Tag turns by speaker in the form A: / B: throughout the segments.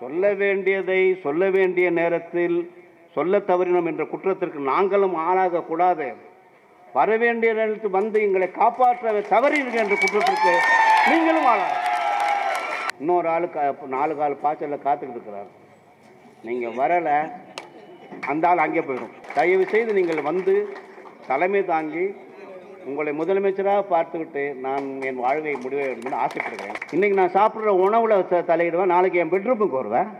A: சொல்ல வேண்டியதை சொல்ல வேண்டிய நேரத்தில் சொல்ல தவறினோம் என்ற குற்றத்திற்கு நாங்களும் ஆளாகக்கூடாது. வர வேண்டிய நேரத்தில் வந்து எங்களை காப்பாற்ற தவறினீர்கள் என்ற குற்றத்திற்கு நீங்களும் ஆளாக இன்னொரு ஆளு கா- நாலு கால் பாய்ச்சலில் காத்துக்கிட்டு இருக்கிறார். நீங்கள் வரலை அந்த ஆள் அங்கே போயிடும். தயவு செய்து நீங்கள் வந்து தலைமை தாங்கி உங்களை முதலமைச்சராக பார்த்துக்கிட்டு நான் என் வாழ்வை முடிவு எடுக்கணும்னு ஆசைப்படுகிறேன். இன்றைக்கி நான் சாப்பிட்ற உணவில் தலையிடுவேன். நாளைக்கு என் பெட்ரூமுக்கு வருவேன்.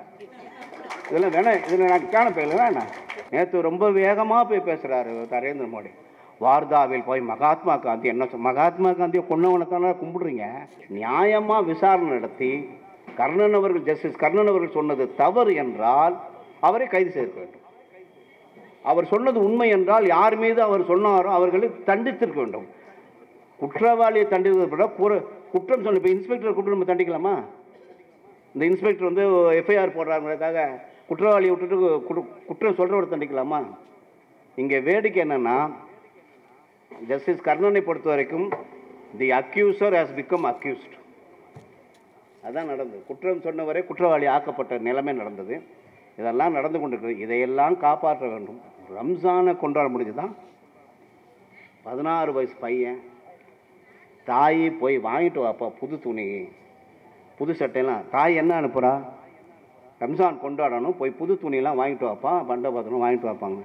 A: இதெல்லாம் வேணாம் இதில் நான் காண போயில வேணாம் நேற்று ரொம்ப வேகமாக போய் பேசுகிறாரு நரேந்திர மோடி. வார்தாவில் போய் மகாத்மா காந்தி என்ன மகாத்மா காந்தியை கொன்னவனை கும்பிடுறீங்க? நியாயமாக விசாரணை நடத்தி கர்ணன் அவர்கள் ஜஸ்டிஸ் கர்ணன் அவர்கள் சொன்னது தவறு என்றால் அவரை கைது செய்திருக்க வேண்டும் அவர் சொன்னது உண்மை என்றால் யார் மீது அவர் சொன்னாரோ அவர்களை தண்டித்திருக்க வேண்டும். குற்றவாளியை தண்டித்ததை விட குற- குற்றம் சொன்ன இப்போ இன்ஸ்பெக்டர் கூப்பிட்டு நம்ம தண்டிக்கலாமா? இந்த இன்ஸ்பெக்டர் வந்து எஃப்ஐஆர் போடுறாங்கிறதுக்காக குற்றவாளியை விட்டுட்டு குற்றம் சொல்கிறவரை தண்டிக்கலாமா? இங்கே வேடிக்கை என்னென்னா ஜஸ்டிஸ் கர்ணனை பொறுத்த வரைக்கும் the accuser has become accused அதான் நடந்தது. குற்றம் சொன்னவரை குற்றவாளி ஆக்கப்பட்ட நிலைமை நடந்தது. இதெல்லாம் நடந்து கொண்டிருக்கிறது இதையெல்லாம் காப்பாற்ற வேண்டும். ரம்ஜானை கொண்டாட முடிஞ்சுதான் பதினாறு வயசு பையன் தாய் போய் வாங்கிட்டு வாப்பா புது துணி புது சட்டையெல்லாம் தாய் என்ன அனுப்புகிறா ரம்ஜான் கொண்டாடணும் போய் புது துணியெல்லாம் வாங்கிட்டு வாப்பா பண்டை பாத்திரம் வாங்கிட்டு வாப்பாங்க.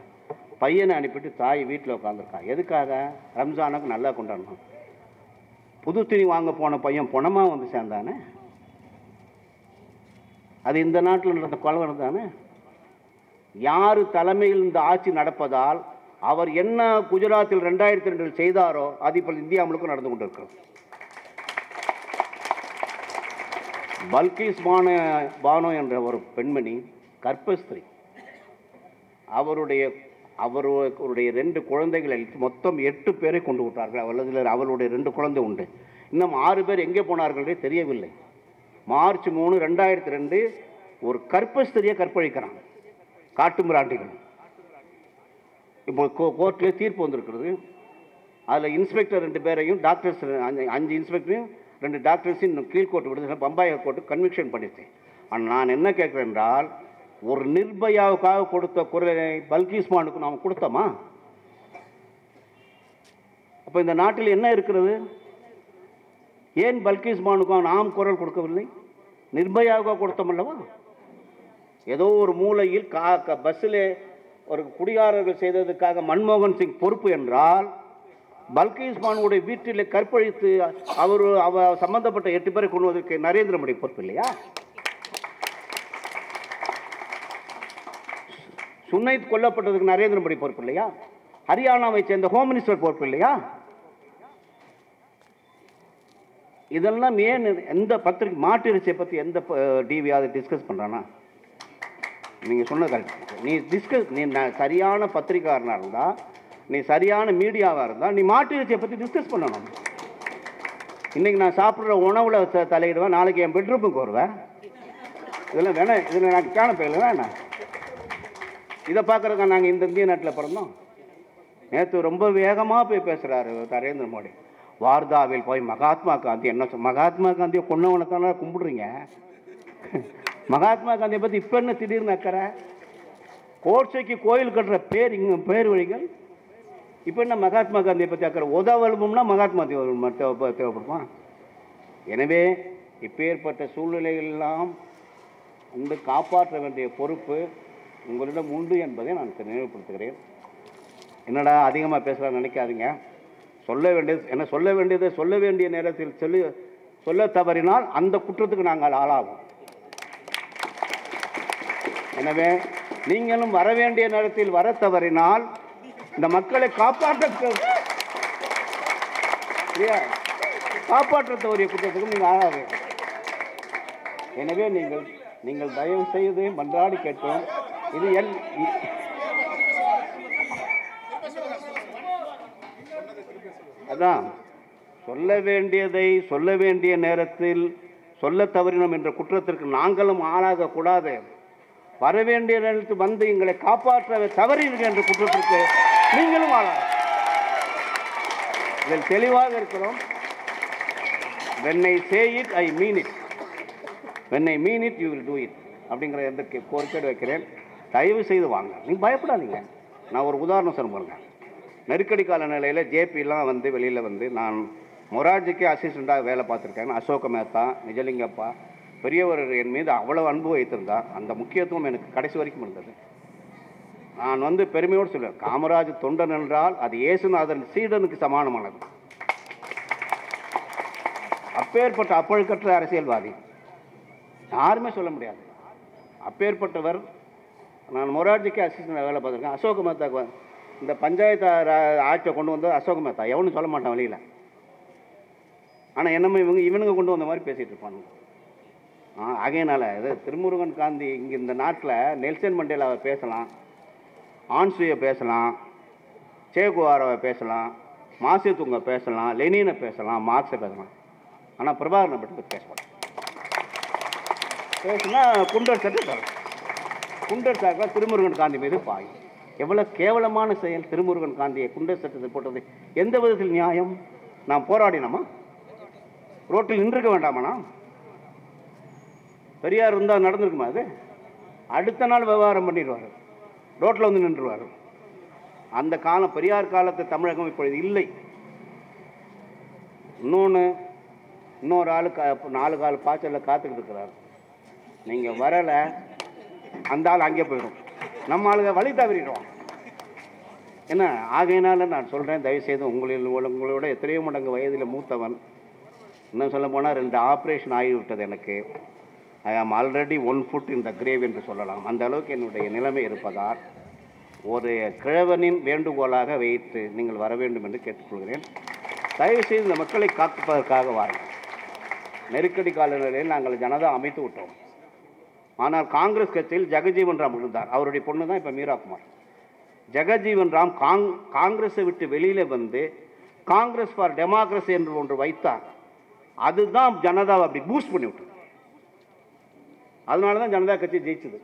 A: பையனை அனுப்பிட்டு தாய் வீட்டில் உட்காந்துருக்கான் எதுக்காக? ரம்ஜானுக்கு நல்லா கொண்டாடணும். புது துணி வாங்க போன பையன் பணமாக வந்து சேர்ந்தானே? அது இந்த நாட்டில் நடந்த கலவரம் தானே யார் தலைமையில் இந்த ஆட்சி நடப்பதால் அவர் என்ன குஜராத்தில் ரெண்டாயிரத்தி ரெண்டில் செய்தாரோ அது இப்போ இந்தியா முழுக்க நடந்து கொண்டிருக்கிறது. பல்கிஸ் பானோ பானோ என்ற ஒரு பெண்மணி கர்ப்பஸ்திரி. அவருடைய அவருடைய ரெண்டு குழந்தைகளை மொத்தம் எட்டு பேரை கொண்டு விட்டார்கள். அவளதில் அவளுடைய ரெண்டு குழந்தை உண்டு. இன்னும் ஆறு பேர் எங்கே போனார்களே தெரியவில்லை. மார்ச் மூணு ரெண்டாயிரத்தி ரெண்டு ஒரு கற்பஸ்திரியை கற்பழிக்கிறாங்க காட்டு மிராண்டிகள். இப்போ கோ கோர்ட்டில் தீர்ப்பு வந்திருக்கிறது. அதில் இன்ஸ்பெக்டர் ரெண்டு பேரையும் டாக்டர்ஸ் அஞ்சு அஞ்சு இன்ஸ்பெக்டரையும் ரெண்டு டாக்டர்ஸையும் கீழ்கோர்ட்டு விடுதலை பம்பாய் கோர்ட்டு கன்விக்ஷன் பண்ணிச்சு ஆனால் நான் என்ன கேட்குறேன் என்றால் ஒரு நிர்பயாவுக்காக கொடுத்த குரலை பல்கீஸ்மானுக்கு நாம் கொடுத்தோமா? அப்போ இந்த நாட்டில் என்ன இருக்கிறது? ஏன் பல்கீஸ்மானுக்கும் நாம் குரல் கொடுக்கவில்லை? நிர்பயாவுக்காக கொடுத்தோம் அல்லவா? ஏதோ ஒரு மூலையில் கா க பஸ்ஸில் ஒரு குடிகாரர்கள் செய்ததுக்காக மன்மோகன் சிங் பொறுப்பு என்றால் பல்கிஸ்மானுடைய வீட்டில் கற்பழித்து அவர் அவ சம்பந்தப்பட்ட எட்டு பேரை கொள்வதற்கு நரேந்திர மோடி பொறுப்பு இல்லையா? சுனைத் கொல்லப்பட்டதுக்கு நரேந்திர மோடி பொறுப்பு இல்லையா? ஹரியானாவை சேர்ந்த ஹோம் மினிஸ்டர் பொறுப்பு இல்லையா? இதெல்லாம் ஏன் எந்த பத்திரிக்கை மாட்டு இறைச்சியை பற்றி எந்த டிவியாவது டிஸ்கஸ் பண்ணுறானா நீங்கள் சொன்னது கரெக்ட் நீ டிஸ்கஸ் நீ சரியான பத்திரிக்காரனாக இருந்தால் நீ சரியான மீடியாவாக இருந்தால் நீ மாட்டு இறைச்சியை பற்றி டிஸ்கஸ் பண்ணணும். இன்றைக்கி நான் சாப்பிட்ற உணவில் தலையிடுவேன் நாளைக்கு என் பெட்ரூமுக்கு வருவேன். இதெல்லாம் வேணாம் இதில் நான் காண போயில வேணாம் இதை பார்க்குறக்கா நாங்கள் இந்த இந்திய நாட்டில் பிறந்தோம். நேற்று ரொம்ப வேகமாக போய் பேசுகிறாரு நரேந்திர மோடி. வார்தாவில் போய் மகாத்மா காந்தி என்ன மகாத்மா காந்தியை கொன்னவனை கும்பிடுறீங்க? மகாத்மா காந்தியை பற்றி இப்போ என்ன திடீர்னு அக்கறை? கோட்சைக்கு கோயில் கட்டுற பேர் இங்கே பேர் வழிகள்? இப்போ என்ன மகாத்மா காந்தியை பற்றி அக்கறை? உதவலும்னா மகாத்மா தேவை தேவைப்படுமா? எனவே இப்பேற்பட்ட சூழ்நிலைகளெல்லாம் வந்து காப்பாற்ற வேண்டிய பொறுப்பு உங்களிடம் உண்டு என்பதை நான் நினைவுபடுத்துகிறேன். என்னடா அதிகமாக பேசுகிறான்னு நினைக்காதீங்க. சொல்ல வேண்டியது என்ன சொல்ல வேண்டியதை சொல்ல வேண்டிய நேரத்தில் சொல்லி சொல்ல தவறினால் அந்த குற்றத்துக்கு நாங்கள் ஆளாகும் எனவே நீங்களும் வர வேண்டிய நேரத்தில் வர தவறினால் இந்த மக்களை காப்பாற்ற காப்பாற்ற தவறிய குற்றத்துக்கும் நீங்கள் ஆளாக எனவே நீங்கள் நீங்கள் தயவு செய்து மன்றாடி கேட்டோம் இது எல் அதான். சொல்ல வேண்டியதை சொல்ல வேண்டிய நேரத்தில் சொல்ல தவறினோம் என்ற குற்றத்திற்கு நாங்களும் ஆளாகக்கூடாது வர வேண்டிய நேரத்தில் வந்து எங்களை காப்பாற்ற தவறினீர்கள் என்ற குற்றத்திற்கு நீங்களும் ஆளாக. இதில் தெளிவாக இருக்கிறோம். When say it I mean it it. Mean it you it do it அப்படிங்கிற எந்த கே- கோரிக்கை வைக்கிறேன். தயவு செய்து வாங்க. நீங்கள் பயப்படாதீங்க. நான் ஒரு உதாரணம் சொல்ல பாருங்க. நெருக்கடி கால நிலையில் ஜேபிலாம் வந்து வெளியில் வந்து நான் மொராஜிக்கு அசிஸ்டண்ட்டாக வேலை பார்த்துருக்கேன். அசோக மேத்தா நிஜலிங்கப்பா பெரியவர் என் மீது அவ்வளவு அன்பு வைத்திருந்தார் அந்த முக்கியத்துவம் எனக்கு கடைசி வரைக்கும் இருந்தது. நான் வந்து பெருமையோடு சொல்லுவேன் காமராஜ் தொண்டன் என்றால் அது இயேசுநாதன் சீடனுக்கு சமானமானது. அப்பேற்பட்ட அப்பழுக்கற்ற அரசியல்வாதி. யாருமே சொல்ல முடியாது. அப்பேற்பட்டவர் நான் மொரார்ஜிக்கு அசிஸ்டன்ட் வேலை பார்த்துருக்கேன் அசோக் மேத்தாக்கு இந்த பஞ்சாயத்து ஆட்சியை கொண்டு வந்தது அசோக் மேத்தா. எவனும் சொல்ல மாட்டான் வெளியில். ஆனால் என்னமோ இவங்க இவனுங்க கொண்டு வந்த மாதிரி பேசிகிட்டு இருப்பானுங்க. ஆகையினால இது திருமுருகன் காந்தி இங்கே இந்த நாட்டில் நெல்சன் மண்டேலாவை பேசலாம் ஆன்சுயை பேசலாம் சேகுவாராவை பேசலாம் மாசித்துங்க பேசலாம் லெனினை பேசலாம் மார்க்ஸை பேசலாம். ஆனால் பிரபாகரனை பற்றி பேசக்கூடாது பேசுனா குண்டர் சட்டை தரும் குண்டர் சாக்கா திருமுருகன் காந்தி மீது பாயும். எவ்வளோ கேவலமான செயல் திருமுருகன் காந்தியை குண்டர் சட்டத்தை போட்டது. எந்த விதத்தில் நியாயம்? நாம் போராடினோமா? ரோட்டில் நின்றுக்க வேண்டாமாண்ணா பெரியார் இருந்தால் நடந்திருக்குமா அது? அடுத்த நாள் விவகாரம் பண்ணிடுவார். ரோட்டில் வந்து நின்றுவார். அந்த காலம் பெரியார் காலத்து தமிழகம் இப்பொழுது இல்லை. இன்னொன்று இன்னொரு ஆளு கா நாலு கால் பாய்ச்சலில் காத்துக்கிட்டு இருக்கிறார். நீங்கள் வரலை அந்த ஆள் அங்கே போயிடும். நம்ம ஆளுங்க வழி தவறிடுவோம் என்ன? ஆகையினால நான் சொல்கிறேன் தயவுசெய்து உங்களில் உங்களோட எத்தனையோ மடங்கு வயதில் மூத்தவன். இன்னும் சொல்ல போனால் ரெண்டு ஆப்ரேஷன் ஆகிவிட்டது எனக்கு. I am already one foot in the grave என்று சொல்லலாம். அந்த அளவுக்கு என்னுடைய நிலைமை இருப்பதால் ஒரு கிழவனின் வேண்டுகோளாக வைத்து நீங்கள் வர வேண்டும் என்று கேட்டுக்கொள்கிறேன். தயவுசெய்து இந்த மக்களை காப்பதற்காக வாருங்கள். நெருக்கடி கால நிலையில் நாங்கள் ஜனதா அமைத்து விட்டோம். ஆனால் காங்கிரஸ் கட்சியில் ஜெகஜீவன் ராம் இருந்தார். அவருடைய பொண்ணு தான் இப்போ மீராகுமார் ஜெகஜீவன் ராம் காங் காங்கிரஸை விட்டு வெளியில் வந்து காங்கிரஸ் ஃபார் டெமோக்ரஸி என்று ஒன்று வைத்தார். அதுதான் ஜனதாவை அப்படி பூஸ்ட் பண்ணி விட்டது. அதனால தான் ஜனதா கட்சி ஜெயிச்சது.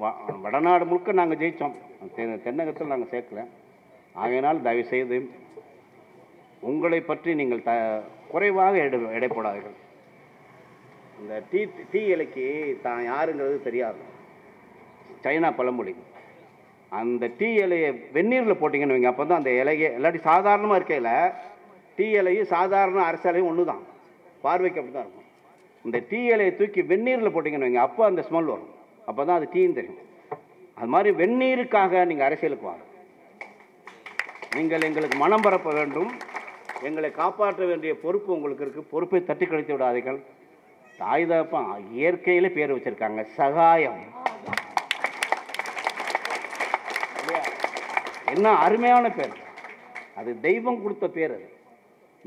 A: வ- வடநாடு முழுக்க நாங்கள் ஜெயித்தோம் தெ- தென்னகத்தில் நாங்கள் சேர்க்கல. ஆகையினால் தயவு செய்து உங்களை பற்றி நீங்கள் த குறைவாக எடை எடை போடாதீர்கள் இந்த டீ டீ இலைக்கு தான் யாருங்கிறது தெரியாது. சைனா பழமொழி. அந்த டீ இலையை வெந்நீரில் போட்டிங்கன்னு வைங்க. அப்போ தான் அந்த இலையை இல்லாட்டி சாதாரணமாக இருக்கையில் டீ இலையும் சாதாரண அரசியலையும் ஒன்று தான் பார்வைக்கு அப்படி தான் இருக்கும். இந்த டீ இலையை தூக்கி வெந்நீரில் போட்டிங்கன்னு வைங்க அப்போ அந்த ஸ்மெல் வரும். அப்போ தான் அது டீன்னு தெரியும். அது மாதிரி வெந்நீருக்காக நீங்கள் அரசியலுக்கு வாங்க. நீங்கள் எங்களுக்கு மனம் பரப்ப வேண்டும். எங்களை காப்பாற்ற வேண்டிய பொறுப்பு உங்களுக்கு இருக்குது பொறுப்பை தட்டி கழித்து விடாதீர்கள். தாய் தகப்பன் இயற்கையில் பேர் வச்சிருக்காங்க. சகாயம். என்ன அருமையான பேர். அது தெய்வம் கொடுத்த பேர் அது.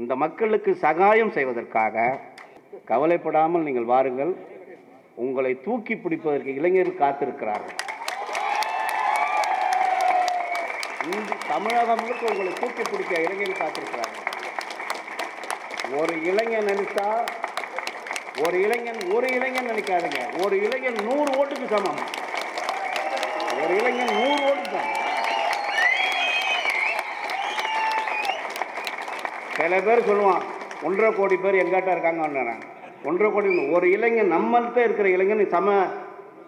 A: இந்த மக்களுக்கு சகாயம் செய்வதற்காக கவலைப்படாமல் நீங்கள் வாருங்கள். உங்களை தூக்கி பிடிப்பதற்கு இளைஞர்கள் காத்திருக்கிறார்கள். இந்தி தமிழகம் முழுக்க உங்களை தூக்கி பிடிக்க இளைஞர்கள் காத்திருக்கிறார்கள். ஒரு இளைஞன் நினைச்சா ஒரு இளைஞன் ஒரு இளைஞன் நினைக்காதுங்க ஒரு இளைஞன் நூறு ஓட்டுக்கு சமம். ஒரு இளைஞன் நூறு ஓட்டுக்கு சமம். சில பேர் சொல்லுவான் ஒன்றரை கோடி பேர் எங்காட்ட இருக்காங்க ஒன்றரை கோடி ஒரு இளைஞன் நம்மள்கிட்ட இருக்கிற இளைஞன் சம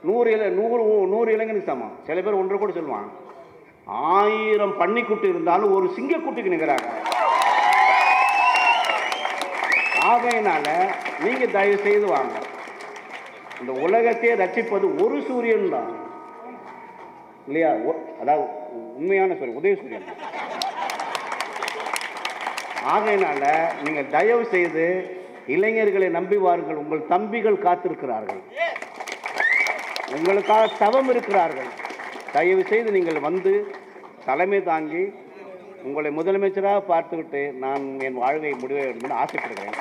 A: நூறு இள நூறு நூறு இளைஞனுக்கு சமம். சில பேர் ஒன்றரை கோடி சொல்லுவான் ஆயிரம் பன்னிக்குட்டி இருந்தாலும் ஒரு சிங்கக்குட்டிக்கு நிற்கிறாங்க. ஆகையினால நீங்க தயவு செய்து வாங்க. இந்த உலகத்தையே ரச்சிப்பது ஒரு சூரியன் தான். இல்லையா? அதாவது உண்மையான சூரியன் உதயசூரியன் தான். ஆகையினால நீங்கள் தயவு செய்து இளைஞர்களை நம்பி வாருங்கள். உங்கள் தம்பிகள் காத்திருக்கிறார்கள். உங்களுக்காக தவம் இருக்கிறார்கள். தயவு செய்து நீங்கள் வந்து தலைமை தாங்கி உங்களை முதலமைச்சராக பார்த்துவிட்டு நான் என் வாழ்வை முடிவு வேண்டும் என்று ஆசைப்படுகிறேன்.